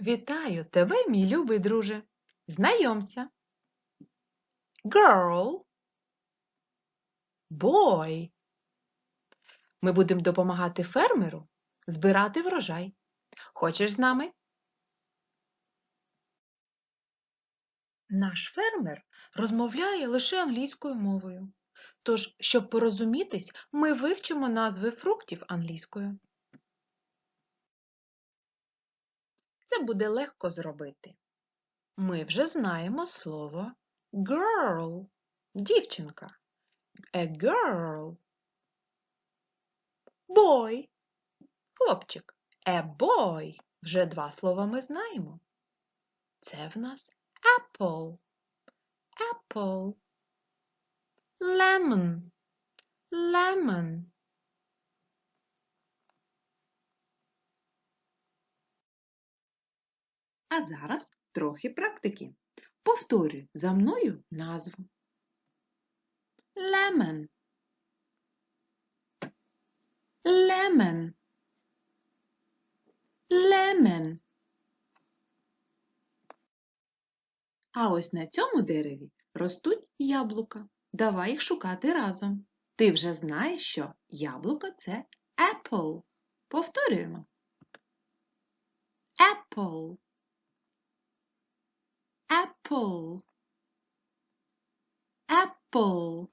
Вітаю тебе, мій любий друже. Знайомся. Girl. Boy. Ми будемо допомагати фермеру збирати врожай. Хочеш з нами? Наш фермер розмовляє лише англійською мовою. Тож, щоб порозумітись, ми вивчимо назви фруктів англійською. Це буде легко зробити. Ми вже знаємо слово girl – дівчинка. A girl. Boy – хлопчик. A boy – вже два слова ми знаємо. Це в нас apple. Apple. Lemon. Lemon. А зараз трохи практики. Повторюй за мною назву. Lemon. Lemon. Lemon. А ось на цьому дереві ростуть яблука. Давай їх шукати разом. Ти вже знаєш, що яблуко це apple. Повторюємо. Apple. Apple. Apple.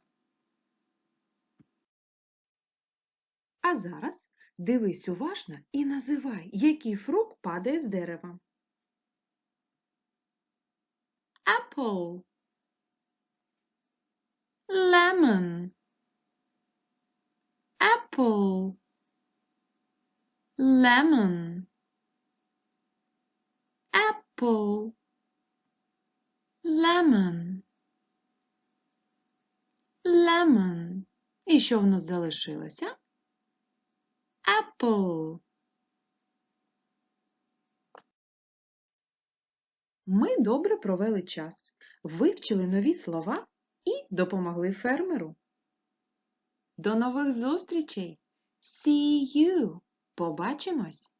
А зараз дивись уважно і називай, який фрукт падає з дерева. Apple. Lemon. Apple. Lemon. Apple. Lemon. Lemon. І що в нас залишилося? Apple. Ми добре провели час, вивчили нові слова і допомогли фермеру. До нових зустрічей! See you! Побачимось!